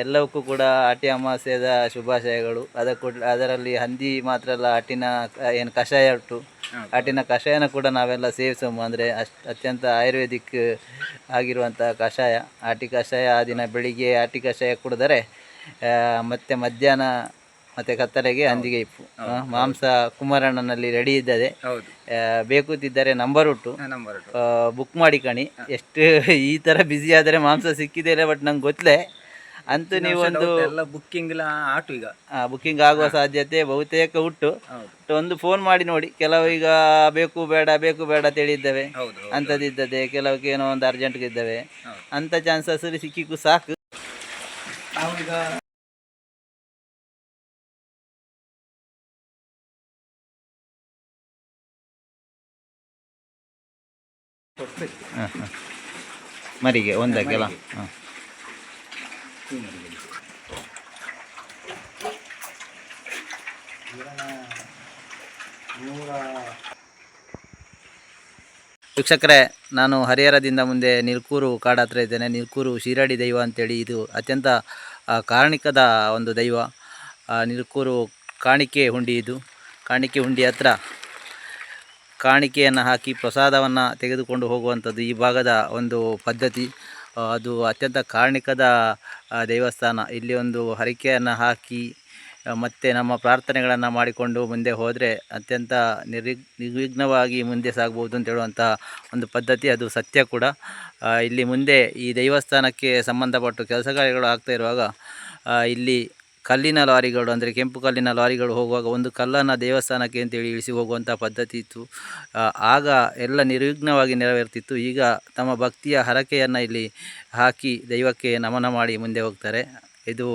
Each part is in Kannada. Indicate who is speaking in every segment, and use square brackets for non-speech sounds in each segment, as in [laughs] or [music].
Speaker 1: ಎಲ್ಲವಕ್ಕೂ ಕೂಡ ಆಟಿ ಅಮಾವಾಸ್ಯದ ಶುಭಾಶಯಗಳು. ಅದಕ್ಕೂ ಅದರಲ್ಲಿ ಹಂದಿ ಮಾತ್ರ ಅಲ್ಲ ಆಟಿನ ಏನು ಕಷಾಯ ಉಂಟು. ಆಟಿನ ಕಷಾಯನ ಕೂಡ ನಾವೆಲ್ಲ ಸೇವಿಸೋಮ. ಅಂದರೆ ಅಷ್ಟು ಅತ್ಯಂತ ಆಯುರ್ವೇದಿಕ್ ಆಗಿರುವಂಥ ಕಷಾಯ. ಆಟಿ ಕಷಾಯ ಆ ದಿನ ಬೆಳಿಗ್ಗೆ ಆಟಿ ಕಷಾಯ ಕುಡಿದರೆ ಮತ್ತೆ ಮಧ್ಯಾಹ್ನ ಮತ್ತೆ ಕತ್ತಲೆಗೆ ಹಂದಿಗೆ ಇಪ್ಪು. ಮಾಂಸ ಕುಮಾರಣ್ಣನಲ್ಲಿ ರೆಡಿ ಇದ್ದದೆ
Speaker 2: ಹೌದು.
Speaker 1: ಆ, ಬೇಕುತ್ತಿದ್ದರೆ ನಂಬರ್ ಉಂಟು.
Speaker 2: ನಂಬರ್
Speaker 1: ಬುಕ್ ಮಾಡಿ ಕಣಿ. ಎಷ್ಟು ಈ ಥರ ಬ್ಯುಸಿ ಆದರೆ ಮಾಂಸ ಸಿಕ್ಕಿದೆ ಬಟ್ ನಂಗೆ ಗೊತ್ತಲೇ ಅಂತೂ ನೀವೊಂದು
Speaker 2: ಎಲ್ಲ ಬುಕ್ಕಿಂಗ್ ಎಲ್ಲ ಆಟು ಈಗ.
Speaker 1: ಬುಕ್ಕಿಂಗ್ ಆಗುವ ಸಾಧ್ಯತೆ ಬಹುತೇಕ ಉಂಟು. ಒಂದು ಫೋನ್ ಮಾಡಿ ನೋಡಿ. ಕೆಲವು ಈಗ ಬೇಕು ಬೇಡ ಬೇಕು ಬೇಡ ಹೇಳಿದ್ದೇವೆ.
Speaker 2: ಹೌದು
Speaker 1: ಅಂಥದ್ದಿದ್ದದೆ ಕೆಲವಕ್ಕೆ ಏನೋ ಒಂದು ಅರ್ಜೆಂಟ್ಗೆ ಇದ್ದಾವೆ.
Speaker 2: ಅಂತ
Speaker 1: ಅಂಥ ಚಾನ್ಸಸ್ ಸಿಕ್ಕಿಕ್ಕೂ ಸಾಕು.
Speaker 2: ನಾವೀಗ
Speaker 1: ಮರಿಗೆ ಒಂದಕ್ಕೆಲ್ಲ ಹಾಂ. ವೀಕ್ಷಕರೇ, ನಾನು ಹರಿಹರದಿಂದ ಮುಂದೆ ನಿಲ್ಕೂರು ಕಾಡ ಹತ್ರ ಇದ್ದೇನೆ. ನಿಲ್ಕೂರು ಶಿರಾಡಿ ದೈವ ಅಂತೇಳಿ ಇದು ಅತ್ಯಂತ ಕಾರಣಿಕದ ಒಂದು ದೈವ. ನಿಲ್ಕೂರು ಕಾಣಿಕೆ ಹುಂಡಿ ಇದು. ಕಾಣಿಕೆ ಹುಂಡಿ ಹತ್ರ ಕಾಣಿಕೆಯನ್ನು ಹಾಕಿ ಪ್ರಸಾದವನ್ನು ತೆಗೆದುಕೊಂಡು ಹೋಗುವಂಥದ್ದು ಈ ಭಾಗದ ಒಂದು ಪದ್ಧತಿ. ಅದು ಅತ್ಯಂತ ಕಾರಣಿಕದ ದೇವಸ್ಥಾನ. ಇಲ್ಲಿ ಒಂದು ಹರಿಕೆಯನ್ನು ಹಾಕಿ ಮತ್ತೆ ನಮ್ಮ ಪ್ರಾರ್ಥನೆಗಳನ್ನು ಮಾಡಿಕೊಂಡು ಮುಂದೆ ಹೋದರೆ ಅತ್ಯಂತ ನಿರ್ವಿಗ್ ನಿರ್ವಿಘ್ನವಾಗಿ ಮುಂದೆ ಸಾಗ್ಬೋದು ಅಂತ ಹೇಳುವಂಥ ಒಂದು ಪದ್ಧತಿ, ಅದು ಸತ್ಯ ಕೂಡ. ಇಲ್ಲಿ ಮುಂದೆ ಈ ದೇವಸ್ಥಾನಕ್ಕೆ ಸಂಬಂಧಪಟ್ಟು ಕೆಲಸ ಕಾರ್ಯಗಳು ಆಗ್ತಾ ಇರುವಾಗ ಇಲ್ಲಿ ಕಲ್ಲಿನ ಲಾರಿಗಳು, ಅಂದರೆ ಕೆಂಪು ಕಲ್ಲಿನ ಲಾರಿಗಳು ಹೋಗುವಾಗ ಒಂದು ಕಲ್ಲನ್ನು ದೇವಸ್ಥಾನಕ್ಕೆ ಅಂತೇಳಿ ಇಳಿಸಿ ಹೋಗುವಂಥ ಪದ್ಧತಿ ಇತ್ತು. ಆಗ ಎಲ್ಲ ನಿರ್ವಿಘ್ನವಾಗಿ ನೆರವೇರ್ತಿತ್ತು. ಈಗ ತಮ್ಮ ಭಕ್ತಿಯ ಹರಕೆಯನ್ನು ಇಲ್ಲಿ ಹಾಕಿ ದೈವಕ್ಕೆ ನಮನ ಮಾಡಿ ಮುಂದೆ ಹೋಗ್ತಾರೆ. ಇದು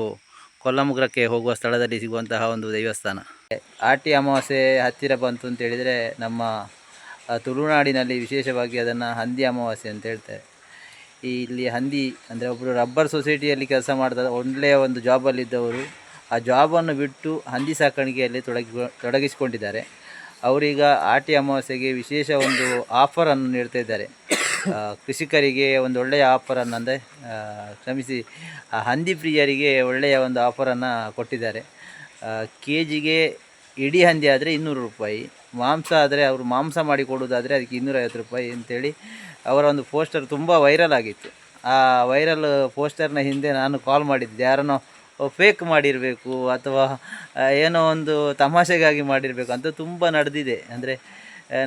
Speaker 1: ಕೊಲ್ಲಮುಗ್ರಕ್ಕೆ ಹೋಗುವ ಸ್ಥಳದಲ್ಲಿ ಸಿಗುವಂತಹ ಒಂದು ದೇವಸ್ಥಾನ. ಆಟಿ ಅಮಾವಾಸ್ಯೆ ಹತ್ತಿರ ಬಂತು ಅಂತೇಳಿದರೆ ನಮ್ಮ ತುಳುನಾಡಿನಲ್ಲಿ ವಿಶೇಷವಾಗಿ ಅದನ್ನು ಹಂದಿ ಅಮಾವಾಸ್ಯೆ ಅಂತ ಹೇಳ್ತಾರೆ. ಈ ಇಲ್ಲಿ ಹಂದಿ, ಅಂದರೆ ಒಬ್ಬರು ರಬ್ಬರ್ ಸೊಸೈಟಿಯಲ್ಲಿ ಕೆಲಸ ಮಾಡ್ತಾರೆ ಒಳ್ಳೆಯ ಒಂದು ಜಾಬಲ್ಲಿದ್ದವರು ಆ ಜಾಬನ್ನು ಬಿಟ್ಟು ಹಂದಿ ಸಾಕಾಣಿಕೆಯಲ್ಲಿ ತೊಡಗಿ ತೊಡಗಿಸಿಕೊಂಡಿದ್ದಾರೆ. ಅವರೀಗ ಆಟಿ ಅಮಾವಾಸ್ಯೆಗೆ ವಿಶೇಷ ಒಂದು ಆಫರನ್ನು ನೀಡ್ತಾ ಇದ್ದಾರೆ. ಕೃಷಿಕರಿಗೆ ಒಂದು ಒಳ್ಳೆಯ ಆಫರನ್ನು ಅಂದರೆ ಕ್ಷಮಿಸಿ, ಆ, ಹಂದಿ ಪ್ರಿಯರಿಗೆ ಒಳ್ಳೆಯ ಒಂದು ಆಫರನ್ನು ಕೊಟ್ಟಿದ್ದಾರೆ. ಕೆ ಜಿಗೆ ಇಡೀ ಹಂದಿ ಆದರೆ ಇನ್ನೂರು ರೂಪಾಯಿ. ಮಾಂಸ ಆದರೆ ಅವರು ಮಾಂಸ ಮಾಡಿ ಕೊಡೋದಾದರೆ ಅದಕ್ಕೆ ಇನ್ನೂರೈವತ್ತು ರೂಪಾಯಿ ಅಂತೇಳಿ ಅವರ ಒಂದು ಪೋಸ್ಟರ್ ತುಂಬ ವೈರಲ್ ಆಗಿತ್ತು. ಆ ವೈರಲ್ ಪೋಸ್ಟರ್ನ ಹಿಂದೆ ನಾನು ಕಾಲ್ ಮಾಡಿದ್ದೆ, ಯಾರನ್ನೋ ಫೇಕ್ ಮಾಡಿರಬೇಕು ಅಥವಾ ಏನೋ ಒಂದು ತಮಾಷೆಗಾಗಿ ಮಾಡಿರಬೇಕು ಅಂತ ತುಂಬ ನಡೆದಿದೆ. ಅಂದರೆ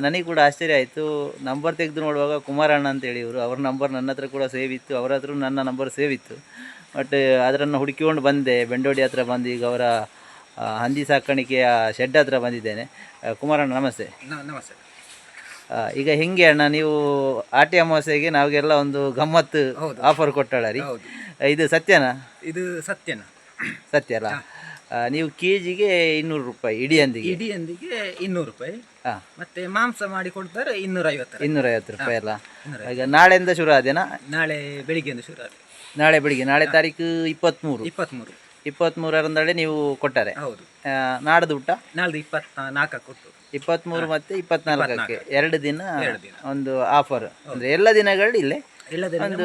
Speaker 1: ನನಗೆ ಕೂಡ ಆಶ್ಚರ್ಯ ಆಯಿತು. ನಂಬರ್ ತೆಗೆದು ನೋಡುವಾಗ ಕುಮಾರಣ್ಣ ಅಂತೇಳಿ ಇವರು, ಅವ್ರ ನಂಬರ್ ನನ್ನ ಹತ್ರ ಕೂಡ ಸೇವ್ ಇತ್ತು. ಅವರ ಹತ್ರ ನನ್ನ ನಂಬರ್ ಸೇವ್ ಇತ್ತು. ಬಟ್ ಅದರನ್ನು ಹುಡುಕಿಕೊಂಡು ಬಂದೆ. ಬೆಂಡೋಡಿ ಹತ್ರ ಬಂದು ಈಗ ಅವರ ಹಂದಿ ಸಾಕಾಣಿಕೆಯ ಶೆಡ್ ಹತ್ರ ಬಂದಿದ್ದೇನೆ. ಕುಮಾರಣ್ಣ, ನಮಸ್ತೆ.
Speaker 2: ನಮಸ್ತೆ.
Speaker 1: ಈಗ ಹೆಂಗೆ ಅಣ್ಣ ನೀವು ಆಟಿ ಅಮಾವಾಸ್ಯೆಗೆ ನಾವೆಲ್ಲ ಒಂದು ಗಮ್ಮತ್ತು ಆಫರ್ ಕೊಟ್ಟಾಳ ರೀ ಇದು ಸತ್ಯನಾ?
Speaker 2: ಇದು ಸತ್ಯನ.
Speaker 1: ಸತ್ಯ ಅಲ್ಲ ನೀವು ಕೆ ಜಿಗೆ ಇನ್ನೂರು ರೂಪಾಯಿ ಇಡಿಯೊಂದಿಗೆ
Speaker 2: ಇಡಿಯೊಂದಿಗೆ ಇನ್ನೂರು ರೂಪಾಯಿ. ಮತ್ತೆ ಮಾಂಸ ಮಾಡಿ ಕೊಡ್ತಾರೆ ಇನ್ನೂರ ಐವತ್ತರ
Speaker 1: ಇನ್ನೂರೈವತ್ತು ರೂಪಾಯಿ ಅಲ್ಲ? ಈಗ ನಾಳೆಯಿಂದ ಶುರು ಆದೇನಾ?
Speaker 2: ನಾಳೆ ಬೆಳಿಗ್ಗೆಯಿಂದ ಶುರು ಆದ.
Speaker 1: ನಾಳೆ ಬೆಳಿಗ್ಗೆ ನಾಳೆ ತಾರೀಕು ಇಪ್ಪತ್ತ್ಮೂರು
Speaker 2: ಇಪ್ಪತ್ತ್ಮೂರು
Speaker 1: ಇಪ್ಪತ್ತ್ಮೂರರಂದಳೆ ನೀವು ಕೊಟ್ಟರೆ.
Speaker 2: ಹೌದು.
Speaker 1: ನಾಡ್ದು ಊಟ?
Speaker 2: ನಾಳ್ದು ಇಪ್ಪತ್ತ ನಾಲ್ಕಕ್ಕೆ ಕೊಟ್ಟು.
Speaker 1: ಇಪ್ಪತ್ತ್ಮೂರು ಮತ್ತು ಇಪ್ಪತ್ನಾಲ್ಕಕ್ಕೆ ಎರಡು ದಿನ ಒಂದು ಆಫರ್ ಅಂದ್ರೆ ಎಲ್ಲ ದಿನಗಳು ಇಲ್ಲೇ.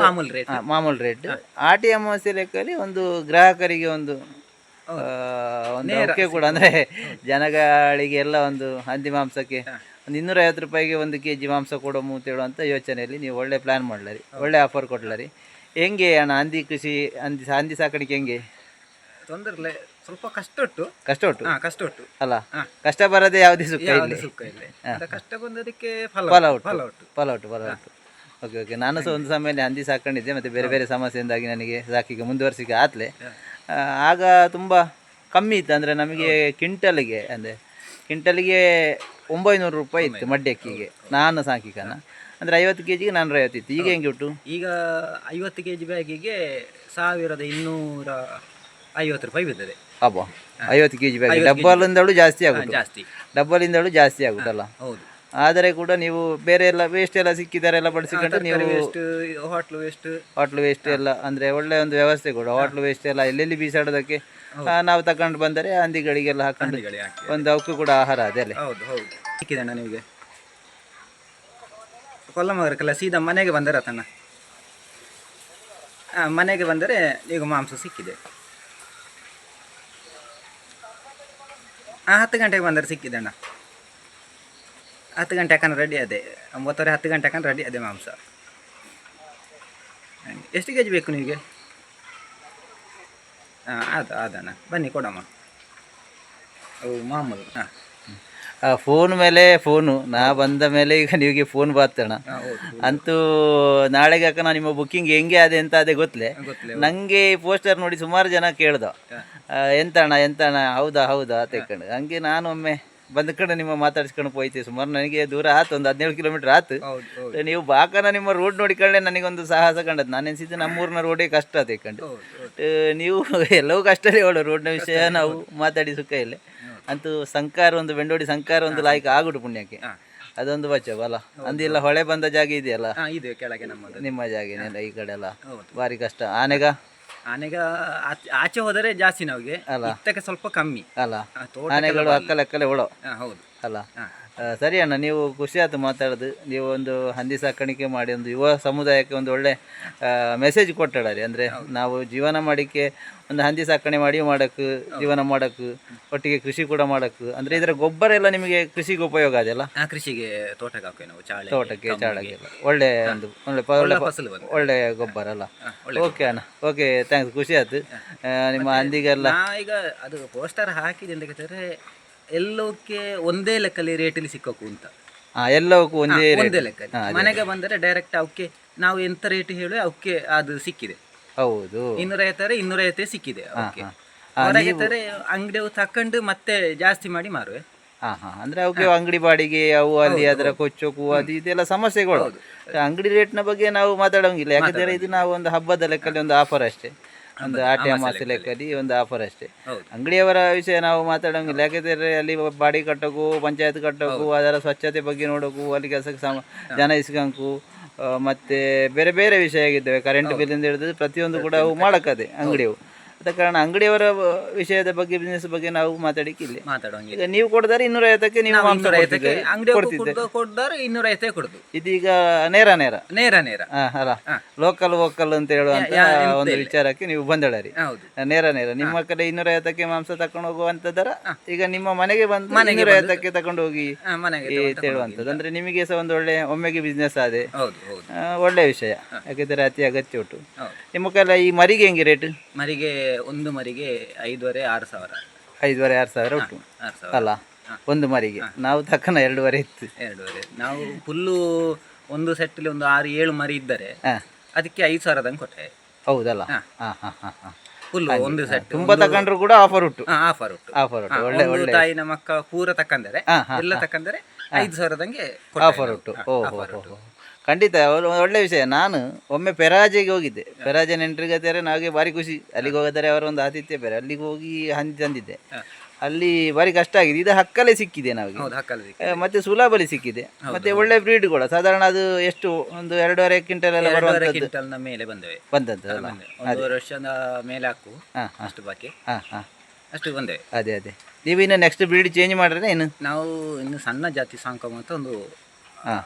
Speaker 2: ಮಾಮೂಲು ರೇಟ್
Speaker 1: ಮಾಮೂಲು ರೇಟ್ ಆಟಿ ಅಮಾವಾಸ್ಯೆ ಲೆಕ್ಕದಲ್ಲಿ ಒಂದು ಗ್ರಾಹಕರಿಗೆ ಒಂದು ಒಂದು ಅವಕ್ಕೆ ಕೂಡ ಅಂದ್ರೆ ಜನಗಳಿಗೆ ಎಲ್ಲ ಒಂದು ಹಂದಿ ಮಾಂಸಕ್ಕೆ ಒಂದು ಇನ್ನೂರೈವತ್ತು ರೂಪಾಯಿಗೆ ಒಂದು ಕೆ ಜಿ ಮಾಂಸ ಕೊಡೋ ಮೂತೇಳು ಅಂತ ಯೋಚನೆಯಲ್ಲಿ ನೀವು ಒಳ್ಳೆ ಪ್ಲಾನ್ ಮಾಡ್ಲರಿ. ಒಳ್ಳೆ ಆಫರ್ ಕೊಡ್ಲರಿ ಹೆಂಗೆ ಅಣ್ಣ ಹಂದಿ ಕೃಷಿ ಹಂದಿ ಹಂದಿ ಸಾಕಾಣಿಕೆ ಹೆಂಗೆ?
Speaker 2: ತೊಂದರೆ ಇಲ್ಲ ಸ್ವಲ್ಪ ಕಷ್ಟ ಉಂಟು.
Speaker 1: ಕಷ್ಟ ಉಂಟು?
Speaker 2: ಹಾ ಕಷ್ಟ ಉಂಟು.
Speaker 1: ಅಲ್ಲ
Speaker 2: ಹಾ.
Speaker 1: ಕಷ್ಟ ಬರದೆ ಯಾವುದೇ ಸುಖ
Speaker 2: ಯಾವ್ದು
Speaker 1: ಇಲ್ಲ
Speaker 2: ಸುಖ ಇಲ್ಲ ಕಷ್ಟ ಬಂದದಕ್ಕೆ ಫಲ
Speaker 1: ಫಲ
Speaker 2: ಉಂಟು. ಫಲ
Speaker 1: ಉಂಟು. ಫಲ ಉಂಟು ಫಲ ಉಂಟು. ಓಕೆ ಓಕೆ ನಾನು ಸಹ ಒಂದು ಸಮಯದಲ್ಲಿ ಹಂದಿ ಸಾಕೊಂಡಿದ್ದೆ ಮತ್ತೆ ಬೇರೆ ಬೇರೆ ಸಮಸ್ಯೆಯಿಂದಾಗಿ ನನಗೆ ಸಾಕಿಗೆ ಮುಂದುವರ್ಸಿಕೆ ಆತ್ಲೆ. ಆ, ಆಗ ತುಂಬ ಕಮ್ಮಿ ಇತ್ತು ಅಂದರೆ ನಮಗೆ ಕ್ವಿಂಟಲ್ಗೆ ಅಂದರೆ ಕಿಂಟಲ್ಗೆ ಒಂಬೈನೂರು ರೂಪಾಯಿ ಇತ್ತು ಮಡ್ಯಕ್ಕಿಗೆ ನಾನು ಸಾಕಿಕನ. ಅಂದರೆ ಐವತ್ತು ಕೆ ಜಿಗೆ ನಾನ್ನೂರ ಐವತ್ತು ಇತ್ತು. ಈಗ ಹೆಂಗೆ ಉಂಟು?
Speaker 2: ಈಗ ಐವತ್ತು ಕೆ ಜಿ ಬ್ಯಾಗಿಗೆ ಸಾವಿರದ ಇನ್ನೂರ ಐವತ್ತು ರೂಪಾಯಿ ಬಿದ್ದದೆ.
Speaker 1: ಅಬ್ಬ ಐವತ್ತು ಕೆ ಜಿ ಬ್ಯಾಗ್ ಡಬ್ಬಲಿಂದಲೂ ಜಾಸ್ತಿ ಆಗುತ್ತೆ
Speaker 2: ಜಾಸ್ತಿ.
Speaker 1: ಡಬ್ಬಲಿಂದಲೂ ಜಾಸ್ತಿ ಆಗುತ್ತಲ್ಲ
Speaker 2: ಹೌದು.
Speaker 1: ಆದರೆ ಕೂಡ ನೀವು ಬೇರೆ ಎಲ್ಲ ವೇಸ್ಟ್ ಎಲ್ಲ ಸಿಕ್ಕಿದ್ದಾರೆ ಎಲ್ಲ ಬಡಿಸಿಕೊಂಡು ನೀವು
Speaker 2: waste hotel waste
Speaker 1: hotel waste ಎಲ್ಲ ಅಂದರೆ ಒಳ್ಳೆ ಒಂದು ವ್ಯವಸ್ಥೆ ಕೂಡ. ಹೋಟ್ಲು ವೇಸ್ಟ್ ಎಲ್ಲ ಎಲ್ಲೆಲ್ಲಿ ಬೀಸಾಡೋದಕ್ಕೆ? ನಾವು ತಗೊಂಡು ಬಂದರೆ ಹಂದಿಗಳಿಗೆಲ್ಲ ಹಾಕೊಂಡು ಒಂದು ಅವಕ್ಕೆ ಕೂಡ ಆಹಾರ ಅದೇ
Speaker 2: ಹೌದು ಹೌದು. ಸಿಕ್ಕಿದಣ್ಣ ನಿಮಗೆ? ಕೊಲ್ಲಮಗರಕ್ಕೆಲ್ಲ ಸೀದಾ ಮನೆಗೆ ಬಂದರೆ ತಣ್ಣ ಆ, ಮನೆಗೆ ಬಂದರೆ ಈಗ ಮಾಂಸ ಸಿಕ್ಕಿದೆ. ಹಾಂ ಹತ್ತು ಗಂಟೆಗೆ ಬಂದರೆ ಸಿಕ್ಕಿದಣ್ಣ. ಹತ್ತು ಗಂಟೆ ಹಾಕೊಂಡು ರೆಡಿ ಅದೇ ಒಂಬತ್ತುವರೆ, ಹತ್ತು ಗಂಟೆ ಹಾಕೊಂಡು ರೆಡಿ ಅದೇ ಮಾಂಸ. ಎಷ್ಟು ಕೆ ಜಿ ಬೇಕು ನಿಮಗೆ ಹಾಂ ಅದು, ಅದಣ್ಣ. ಬನ್ನಿ ಕೊಡಮ್ಮ. ಓ, ಮಾಮೂಲು. ಹಾಂ.
Speaker 1: ಫೋನ್ ಮೇಲೆ ಫೋನು ನಾ ಬಂದ ಮೇಲೆ ಈಗ ನಿಮಗೆ ಫೋನ್
Speaker 2: ಹೌದು
Speaker 1: ಅಂತೂ ನಾಳೆಗೆ ಅಕ್ಕ ನಾನು ನಿಮ್ಮ ಬುಕ್ಕಿಂಗ್ ಹೆಂಗೆ ಅದೇ ಅಂತ ಅದೇ ಗೊತ್ತಲೆ? ನನಗೆ ಪೋಸ್ಟರ್ ನೋಡಿ ಸುಮಾರು ಜನ ಕೇಳ್ದ. ಎಂತಣ್ಣ ಎಂತ ಅಣ್ಣ ಎಂತ ಅಣ್ಣ ಹೌದಾ? ಹೌದಾ ತೆಕ್ಕೊಂಡು ಹಂಗೆ ನಾನು ಒಮ್ಮೆ ಬಂದ ಕಡೆ ನಿಮ್ಮ ಮಾತಾಡ್ಸ್ಕೊಂಡು ಹೋಯ್ತಿ ಸುಮಾರು ನನಗೆ ದೂರ ಆತು ಒಂದು ಹದಿನೇಳು ಕಿಲೋಮೀಟರ್ ಆತು. ನೀವು ಬಾಕನ ನಿಮ್ಮ ರೋಡ್ ನೋಡಿಕೊಂಡೆ ನನಗೊಂದು ಸಾಹಸ ಕಂಡದ್ದು ನಾನು ಎನ್ಸಿದ್ದು ನಮ್ಮೂರಿನ ರೋಡೇ ಕಷ್ಟ ತೆಕ್ಕೊಂಡು ನೀವು [laughs] ಎಲ್ಲವೂ ಕಷ್ಟನೇ ಹೇಳೋ ರೋಡ್ನ ವಿಷಯ ನಾವು ಮಾತಾಡಿ ಸುಖ ಇಲ್ಲ. ಅಂತೂ ಸಂಕಾರ ಒಂದು ಬೆಂಡೋಡಿ ಸಂಕಾರ ಒಂದು ಲಾಯ್ಕ ಆಗುಡು ಪುಣ್ಯಕ್ಕೆ. ಅದೊಂದು ಬಚ್ಚ ಬಲ ಅಂದಿಲ್ಲ ಹೊಳೆ ಬಂದ ಜಾಗ ಇದೆಯಲ್ಲ?
Speaker 2: ಇದೆ ಕೆಳಗೆ ನಮ್ಮದು.
Speaker 1: ನಿಮ್ಮ ಜಾಗನೆಲ್ಲ ಈ ಕಡೆ ಎಲ್ಲ ಭಾರಿ ಕಷ್ಟ. ಆನೆಗ?
Speaker 2: ಆನೆಗ ಆಚೆ- ಹೋದರೆ ಜಾಸ್ತಿ ನಮಗೆ.
Speaker 1: ಅಲ್ಲ.
Speaker 2: ಸ್ವಲ್ಪ ಕಮ್ಮಿ.
Speaker 1: ಅಲ್ಲ. ಆನೆಗಳು ಅಕ್ಕಲೆ ಅಕ್ಕಲೆ ಓಡೋ
Speaker 2: ಹೌದು.
Speaker 1: ಅಲ್ಲ. ಸರಿ ಅಣ್ಣ ನೀವು ಖುಷಿ ಆಯ್ತು ಮಾತಾಡೋದು. ನೀವು ಒಂದು ಹಂದಿ ಸಾಕಾಣಿಕೆ ಮಾಡಿ ಒಂದು ಯುವ ಸಮುದಾಯಕ್ಕೆ ಒಂದು ಒಳ್ಳೆ ಮೆಸೇಜ್ ಕೊಟ್ಟಾಡ್ರಿ. ಅಂದರೆ ನಾವು ಜೀವನ ಮಾಡಿಕ್ಕೆ ಒಂದು ಹಂದಿ ಸಾಕಣೆ ಮಾಡಿ ಮಾಡೋಕ್ಕೆ ಜೀವನ ಮಾಡೋಕ್ಕೆ ಒಟ್ಟಿಗೆ ಕೃಷಿ ಕೂಡ ಮಾಡೋಕ್ಕೆ ಅಂದರೆ ಇದರ ಗೊಬ್ಬರ ಎಲ್ಲ ನಿಮಗೆ ಕೃಷಿಗೆ ಉಪಯೋಗ ಅದೆಲ್ಲ
Speaker 2: ಕೃಷಿಗೆ ತೋಟಕ್ಕೆ ಹಾಕಿ ನಾವು ಚಾಳೆ
Speaker 1: ತೋಟಕ್ಕೆ ಚಾಳಕ್ಕೆ ಒಳ್ಳೆ ಒಂದು ಒಳ್ಳೆ ಒಳ್ಳೆ
Speaker 2: ಫಸಲು
Speaker 1: ಒಳ್ಳೆ ಗೊಬ್ಬರ ಅಲ್ಲ? ಓಕೆ ಅಣ್ಣ ಓಕೆ ಥ್ಯಾಂಕ್ಸ್ ಖುಷಿ ಆಯ್ತು. ನಿಮ್ಮ ಹಂದಿಗೆಲ್ಲ
Speaker 2: ಈಗ ಅದು ಪೋಸ್ಟರ್ ಹಾಕಿದೆ ಅಂತ ಕೇಳಿದ್ರೆ ಎಲ್ಲವಕ್ಕೆ ಒಂದೇ ಲೆಕ್ಕಲ್ಲಿ ರೇಟಲ್ಲಿ ಸಿಕ್ಕೋಕು ಅಂತ.
Speaker 1: ಹಾಂ ಎಲ್ಲವಕ್ಕೂ ಒಂದೇ
Speaker 2: ಒಂದೇ ಲೆಕ್ಕ ಮನೆಗೆ ಬಂದರೆ ಡೈರೆಕ್ಟ್ ಅವಕ್ಕೆ ನಾವು ಎಂತ ರೇಟ್ ಹೇಳಿ ಅವಕ್ಕೆ ಅದು ಸಿಕ್ಕಿದೆ.
Speaker 1: ಹೌದು.
Speaker 2: ಇನ್ನೂರೈವತ್ತಾರೆ ಇನ್ನೂರೈವತ್ತೇ ಸಿಕ್ಕಿದೆ ಅವಕ್ಕೆ
Speaker 1: ಸಿಕ್ಕಿದೆ
Speaker 2: ಹೊರಗೆ ತಾರೆ ಅಂಗಡಿ ತಕೊಂಡು ಮತ್ತೆ ಜಾಸ್ತಿ ಮಾಡಿ ಮಾರುವೆ.
Speaker 1: ಹಾ ಹಾ ಅಂದ್ರೆ ಅವಕ್ಕೆ ಅಂಗಡಿ ಬಾಡಿಗೆ ಅವು ಅಲ್ಲಿ ಅದರ ಕೊಚ್ಚೋಕು ಅದು ಇದೆಲ್ಲ ಸಮಸ್ಯೆಗಳು. ಅಂಗಡಿ ರೇಟ್ನ ಬಗ್ಗೆ ನಾವು ಮಾತಾಡೋಂಗಿಲ್ಲ. ಯಾಕಂದ್ರೆ ಇದು ನಾವು ಒಂದು ಹಬ್ಬದ ಲೆಕ್ಕದಲ್ಲಿ ಒಂದು ಆಫರ್ ಅಷ್ಟೇ. ಒಂದು ಆ ಟೈಮ್ ಅಮಾಸೆ ಲೆಕ್ಕದಲ್ಲಿ ಒಂದು ಆಫರ್ ಅಷ್ಟೇ. ಅಂಗಡಿಯವರ ವಿಷಯ ನಾವು ಮಾತಾಡೋಂಗಿಲ್ಲ. ಯಾಕೆಂದರೆ ಅಲ್ಲಿ ಬಾಡಿ ಕಟ್ಟೋಕು ಪಂಚಾಯತ್ ಕಟ್ಟೋಕು ಅದರ ಸ್ವಚ್ಛತೆ ಬಗ್ಗೆ ನೋಡೋಕು ಅಲ್ಲಿ ಕೆಲಸಕ್ಕೆ ಸಮ ಜನ ಇಸ್ಕಂಕು ಮತ್ತೆ ಬೇರೆ ಬೇರೆ ವಿಷಯ ಆಗಿದ್ದಾವೆ. ಕರೆಂಟ್ ಬಿಲ್ಲಿಂದ ಹಿಡಿದು ಪ್ರತಿಯೊಂದು ಕೂಡ ಅವು ಮಾಡಕ್ಕದೆ ಅಂಗಡಿಯವು ಅದ ಕಾರಣ ಅಂಗಡಿಯವರ ವಿಷಯದ ಬಗ್ಗೆ ಬಿಸ್ನೆಸ್ ಬಗ್ಗೆ ನಾವು ಮಾತಾಡಿಕ್ಕಿಲ್ಲ.
Speaker 2: ಮಾತಾಡುವಂಗೆ
Speaker 1: ಈಗ ನೀವು ಕೊಡದಾರೆ ಇನ್ನೂರ ಐವತ್ತಕ್ಕೆ ನೀವು ಮಾಂಸ ಕೊಡ್ತಿದ್ದೀರಿ. ಕೊಡ್ತಿದ್ದೆ
Speaker 2: ಕೊಡ್ದಾರೆ ಇನ್ನೂರೈವತ್ತೇ ಕೊಡುದು.
Speaker 1: ಇದೀಗ ನೇರ ನೇರ.
Speaker 2: ನೇರ ನೇರ.
Speaker 1: ಅಲ್ಲ. ಲೋಕಲ್ ವೋಕಲ್ ಅಂತ ಹೇಳುವಂತ ಒಂದು ವಿಚಾರಕ್ಕೆ ನೀವು ಬಂದಳರಿ
Speaker 2: ಹೌದು.
Speaker 1: ನೇರ ನೇರ. ನಿಮ್ಮ ಕಡೆ ಇನ್ನೂರ ಐವತ್ತಕ್ಕೆ ಮಾಂಸ ತಕೊಂಡು ಹೋಗುವಂತದರ ಈಗ ನಿಮ್ಮ ಮನೆಗೆ ಬಂದು ಇನ್ನೂರ ಐವತ್ತಕ್ಕೆ ತಕೊಂಡು ಹೋಗಿ
Speaker 2: ಆ, ಮನೆಗೆ
Speaker 1: ಈ ಅಂದ್ರೆ ನಿಮಗೆ ಸಹ ಒಂದು ಒಳ್ಳೆ ಒಮ್ಮೆಗೆ ಬಿಸ್ನೆಸ್ ಆದ.
Speaker 2: ಹೌದು ಹೌದು.
Speaker 1: ಆ, ಒಳ್ಳೆ ವಿಷಯ. ಯಾಕಂದ್ರೆ ಅತಿ ಅಗತ್ಯ ಉಂಟು
Speaker 2: ಹೌದು.
Speaker 1: ನಿಮ್ಮ ಕೈಲ ಈ ಮರಿಗೆ ಹೆಂಗೆ ರೇಟ್
Speaker 2: ಮರಿಗೆ ಒಂದು ಮರಿಗೆ ಐದುವರೆ ಆರು ಸಾವಿರ.
Speaker 1: ಐದುವರೆ ಆರು ಸಾವಿರ ಉಂಟು.
Speaker 2: ಆರು ಸಾವಿರ.
Speaker 1: ಅಲ್ಲ ಒಂದು ಮರಿಗೆ. ನಾವು ತಕ್ಕನ ಎರಡೂವರೆ ಇತ್ತು.
Speaker 2: ಎರಡೂವರೆ. ನಾವು ಫುಲ್ಲು ಒಂದು ಸೆಟ್ಟಲ್ಲಿ ಒಂದು ಆರು ಏಳು ಮರಿ ಇದ್ದರೆ ಅದಕ್ಕೆ ಐದು ಸಾವಿರದಂಗೆ ಕೊಟ್ಟೆ.
Speaker 1: ಹೌದಲ್ಲ?
Speaker 2: ಫುಲ್ ಒಂದು ಸೆಟ್
Speaker 1: ತುಂಬಾ ತಕೊಂಡ್ರು ಕೂಡ ಆಫರ್ ಉಂಟು.
Speaker 2: ಆಫರ್ ಉಂಟು.
Speaker 1: ಆಫರ್ ಉಂಟು. ಒಳ್ಳೆ ಒಳ್ಳೆ.
Speaker 2: ತಾಯಿನ ಮಕ್ಕ ಪೂರ ತಕ್ಕಂದರೆ ಎಲ್ಲ ತಕ್ಕಂದರೆ ಐದು ಸಾವಿರದಂಗೆ
Speaker 1: ಆಫರ್ ಉಂಟು. ಓ ಖಂಡಿತ ಒಳ್ಳೆ- ವಿಷಯ. ನಾನು ಒಮ್ಮೆ ಪೆರಾಜೆಗೆ ಹೋಗಿದ್ದೆ. ಪೆರಾಜೆ ನೆಂಟ್ರಿಗತ್ತಾರೆ ನನಗೆ ಭಾರಿ ಖುಷಿ. ಅಲ್ಲಿಗೆ ಹೋಗಿದ್ದಾರೆ ಅವರ ಒಂದು ಆತಿಥ್ಯ ಬೇರೆ. ಅಲ್ಲಿಗೆ ಹೋಗಿ ಹಂದಿ ತಂದಿದ್ದೆ. ಅಲ್ಲಿ ಭಾರಿ ಕಷ್ಟ ಆಗಿದೆ. ಇದು ಹಕ್ಕಲೇ ಸಿಕ್ಕಿದೆ ನಮಗೆ ಮತ್ತೆ ಸುಲಭಲಿ ಸಿಕ್ಕಿದೆ. ಮತ್ತೆ ಒಳ್ಳೆ ಬ್ರೀಡ್ ಕೂಡ. ಸಾಧಾರಣ ಅದು ಎಷ್ಟು? ಒಂದು ಎರಡೂವರೆ ಕ್ವಿಂಟಲ್ ಎಲ್ಲ
Speaker 2: ಕ್ವಿಂಟಲ್ನ ಮೇಲೆ ಬಂದವೆ.
Speaker 1: ಬಂದದ್ದು.
Speaker 2: ಒಂದೂವರೆ ವರ್ಷದ ಮೇಲೆ ಹಾಕು. ಅಷ್ಟು ಬಾಕಿ.
Speaker 1: ಹಾಂ ಹಾಂ.
Speaker 2: ಅಷ್ಟು ಬಂದವೆ.
Speaker 1: ಅದೇ ಅದೇ. ನೀವು ಇನ್ನು ನೆಕ್ಸ್ಟ್ ಬ್ರೀಡ್ ಚೇಂಜ್ ಮಾಡಿದ್ರೆ ಏನು
Speaker 2: ನಾವು ಇನ್ನು ಸಣ್ಣ ಜಾತಿ ಸಾಂಕಮ ಅಂತ ಒಂದು.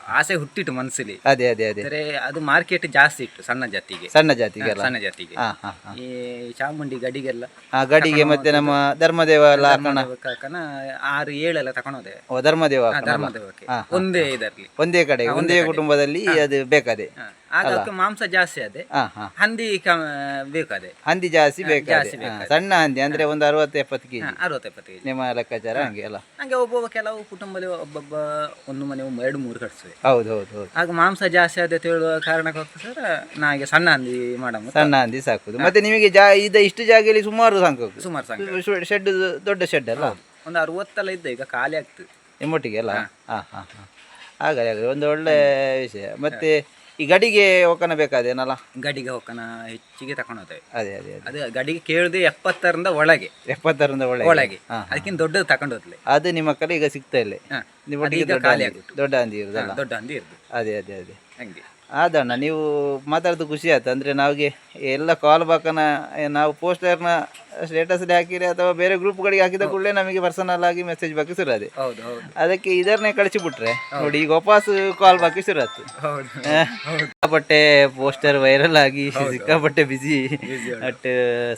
Speaker 2: ಆಸೆ ಹುಟ್ಟಿಟ್ಟು ಮನಸ್ಸಲ್ಲಿ
Speaker 1: ಅದೇ ಅದೇ ಅದೇ.
Speaker 2: ಅಂದ್ರೆ ಅದು ಮಾರ್ಕೆಟ್ ಜಾಸ್ತಿ ಇತ್ತು ಸಣ್ಣ ಜಾತಿಗೆ.
Speaker 1: ಸಣ್ಣ ಜಾತಿಗೆ
Speaker 2: ಸಣ್ಣ ಜಾತಿಗೆ. ಈ ಚಾಮುಂಡಿ ಗಡಿಗೆಲ್ಲ.
Speaker 1: ಆ ಗಡಿಗೆ ಮತ್ತೆ ನಮ್ಮ ಧರ್ಮದೇವ ಎಲ್ಲ
Speaker 2: ಕಾಕನ ಆರು ಏಳೆಲ್ಲ ತಕೊಂಡೋದೆ
Speaker 1: ಓ ಧರ್ಮದೇವ
Speaker 2: ಧರ್ಮದೇವಕ್ಕೆ. ಒಂದೇ ಇದರಲ್ಲಿ.
Speaker 1: ಒಂದೇ ಕಡೆ ಒಂದೇ ಕುಟುಂಬದಲ್ಲಿ ಅದು ಬೇಕಾದೆ.
Speaker 2: ಆಗ ಅದಕ್ಕೆ ಮಾಂಸ ಜಾಸ್ತಿ ಅದೇ. ಹಂದಿ ಬೇಕಾದೆ.
Speaker 1: ಹಂದಿ ಜಾಸ್ತಿ ಬೇಕಾದೆ. ಸಣ್ಣ ಹಂದಿ ಅಂದ್ರೆ ಒಂದು ಅರವತ್ತು ಎಪ್ಪತ್ತು ಕೆಜಿ.
Speaker 2: ಅರವತ್ತು ಎಪ್ಪತ್ತು ಕೆಜಿ.
Speaker 1: ನಿಮ್ಮ ಲೆಕ್ಕಾಚಾರ ಹಂಗೆ ಅಲ್ಲ.
Speaker 2: ಹಂಗೆ ಒಬ್ಬೊಬ್ಬ ಕೆಲವು ಕುಟುಂಬದಲ್ಲಿ ಒಬ್ಬೊಬ್ಬ ಒಂದು ಮನೆ ಒಮ್ಮೆ ಎರಡು ಮೂರು ಕಟ್ಸುವೆ
Speaker 1: ಹೌದು ಹೌದು ಹೌದು.
Speaker 2: ಆಗ ಮಾಂಸ ಜಾಸ್ತಿ ಆದ ಹೇಳುವ ಕಾರಣಕ್ಕೋಸ್ಕರ ನಾಗೆ ಸಣ್ಣ ಹಂದಿ ಮಾಡಮ್ಮ
Speaker 1: ಸಣ್ಣ ಹಂದಿ ಸಾಕುದು. ಮತ್ತೆ ನಿಮಗೆ ಜಾ ಇದ ಇಷ್ಟು ಜಾಗದಲ್ಲಿ ಸುಮಾರು ಸಾಕು
Speaker 2: ಸುಮಾರು
Speaker 1: ಶೆಡ್ ದೊಡ್ಡ ಶೆಡ್ ಅಲ್ಲ?
Speaker 2: ಒಂದು ಅರವತ್ತೆಲ್ಲ ಇದ್ದ ಈಗ ಖಾಲಿ ಆಗ್ತದೆ.
Speaker 1: ನಿಮ್ಮೊಟ್ಟಿಗೆ ಅಲ್ಲ? ಹಾ. ಹಾ ಹಾ ಹಾಗಾದ್ರೆ ಒಂದು ಒಳ್ಳೆ ವಿಷಯ. ಮತ್ತೆ ಈ ಗಡಿಗೆ ಹೋಗೋಣ ಬೇಕಾದೇನಲ್ಲ
Speaker 2: ಗಡಿಗೆ ಹೋಗೋಣ ಹೆಚ್ಚಿಗೆ ತಕೊಂಡೋದೆ
Speaker 1: ಅದೇ ಅದೇ ಅದೇ.
Speaker 2: ಅದು ಗಡಿಗೆ ಕೇಳಿದೆ ಎಪ್ಪತ್ತರಿಂದ ಒಳಗೆ.
Speaker 1: ಎಪ್ಪತ್ತರಿಂದ ಒಳಗೆ.
Speaker 2: ಒಳಗೆ.
Speaker 1: ಹಾ.
Speaker 2: ಅದಕ್ಕಿಂತ ದೊಡ್ಡದು ತಕೊಂಡೋದ್ಲೆ
Speaker 1: ಅದು ನಿಮ್ಮ ಕಡೆ ಈಗ ಸಿಗ್ತಾ ಇಲ್ಲ.
Speaker 2: ಹಾ.
Speaker 1: ನಿಮ್ಮೊಟ್ಟಿಗೆ
Speaker 2: ಅದೀಗ
Speaker 1: ದೊಡ್ಡ
Speaker 2: ಖಾಲಿ
Speaker 1: ಹಂದಿ-
Speaker 2: ಆಗ್ಬಿಟ್ಟು.
Speaker 1: ದೊಡ್ಡ ಹಂದಿ ಇರುದಲ್ಲ?
Speaker 2: ದೊಡ್ಡ ಹಂದಿ ಇರ್ದು.
Speaker 1: ಅದೇ ಅದೇ ಅದೇ.
Speaker 2: ಹಂಗೆ.
Speaker 1: ಆದಣ್ಣ ನೀವು ಮಾತಾಡೋದು ಖುಷಿ ಆಯ್ತು. ಅಂದರೆ ನಾವಿಗೆ ಎಲ್ಲ ಕಾಲ್ ಬಾಕನ ನಾವು ಪೋಸ್ಟರ್ನ ಸ್ಟೇಟಸ್ಲಿ ಹಾಕಿರಿ ಅಥವಾ ಬೇರೆ ಗ್ರೂಪ್ಗಳಿಗೆ ಹಾಕಿದ ಕೂಡಲೇ ನಮಗೆ ಪರ್ಸನಲ್ ಆಗಿ ಮೆಸೇಜ್ ಬಾಕಿ ಶುರು ಅದೇ ಅದಕ್ಕೆ ಇದನ್ನೇ ಕಳಿಸಿಬಿಟ್ರೆ ನೋಡಿ ಈಗ ವಾಪಸ್ ಕಾಲ್ ಬಾಕಿ ಶುರು ಆಯ್ತು ಸಿಕ್ಕಾಪಟ್ಟೆ ಪೋಸ್ಟರ್ ವೈರಲ್ ಆಗಿ ಸಿಕ್ಕಾಪಟ್ಟೆ ಬಿಸಿ ಬಟ್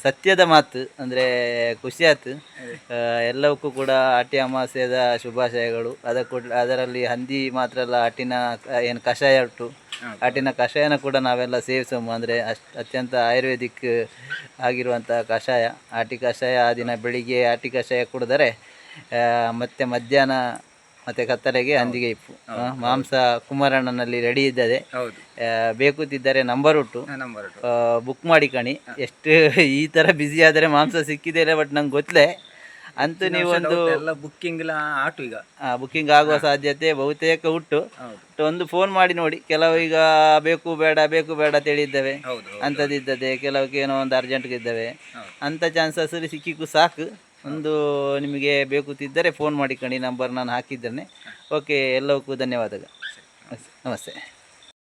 Speaker 1: ಸತ್ಯದ ಮಾತು ಅಂದರೆ ಖುಷಿ ಆಯ್ತು. ಎಲ್ಲವಕ್ಕೂ ಕೂಡ ಆಟಿ ಅಮಾವಾಸ್ಯದ ಶುಭಾಶಯಗಳು. ಅದಕ್ಕೂ ಅದರಲ್ಲಿ ಹಂದಿ ಮಾತ್ರ ಅಲ್ಲ ಆಟಿನ ಏನು ಕಷಾಯ ಉಂಟು. ಆಟಿನ ಕಷಾಯನ ಕೂಡ ನಾವೆಲ್ಲ ಸೇವಿಸೋಮ. ಅಂದರೆ ಅಷ್ಟು ಅತ್ಯಂತ ಆಯುರ್ವೇದಿಕ್ ಆಗಿರುವಂಥ ಕಷಾಯ ಆಟಿ ಕಷಾಯ ಆ ದಿನ ಬೆಳಿಗ್ಗೆ ಆಟಿ ಕಷಾಯ ಕುಡಿದರೆ ಮತ್ತೆ ಮಧ್ಯಾಹ್ನ ಮತ್ತು ಕತ್ತಲೆಗೆ ಹಂದಿಗೆ ಇಪ್ಪು ಮಾಂಸ ಕುಮಾರಣ್ಣನಲ್ಲಿ ರೆಡಿ ಇದ್ದದೆ ಬೇಕುತ್ತಿದ್ದರೆ ನಂಬರ್
Speaker 2: ಉಟ್ಟು
Speaker 1: ಬುಕ್ ಮಾಡಿ ಕಣಿ. ಎಷ್ಟು ಈ ಥರ ಬ್ಯುಸಿ ಆದರೆ ಮಾಂಸ ಸಿಕ್ಕಿದೆ ಬಟ್ ನಂಗೆ ಗೊತ್ತಲೇ ಅಂತೂ ನೀವೊಂದು
Speaker 2: ಎಲ್ಲ ಬುಕ್ಕಿಂಗ್ ಎಲ್ಲ ಆಟು ಈಗ.
Speaker 1: ಬುಕ್ಕಿಂಗ್ ಆಗುವ ಸಾಧ್ಯತೆ ಬಹುತೇಕ ಉಂಟು. ಒಂದು ಫೋನ್ ಮಾಡಿ ನೋಡಿ. ಕೆಲವು ಈಗ ಬೇಕು ಬೇಡ ಬೇಕು ಬೇಡ ತಿಳಿದ್ದವೆ ಅಂಥದ್ದಿದ್ದದೆ ಕೆಲವಕ್ಕೆ ಏನೋ ಒಂದು ಅರ್ಜೆಂಟ್ಗೆ ಇದ್ದಾವೆ.
Speaker 2: ಹೌದು.
Speaker 1: ಅಂಥ ಚಾನ್ಸಸ್ ಸಿಕ್ಕಿಕ್ಕೂ ಸಾಕು. ಒಂದು ನಿಮಗೆ ಬೇಕುತ್ತಿದ್ದರೆ ಫೋನ್ ಮಾಡಿ ಕಣಿ ನಂಬರ್ ನಾನು ಹಾಕಿದ್ದೇನೆ. ಓಕೆ ಎಲ್ಲವಕ್ಕೂ ಧನ್ಯವಾದಗಳು. ನಮಸ್ತೆ.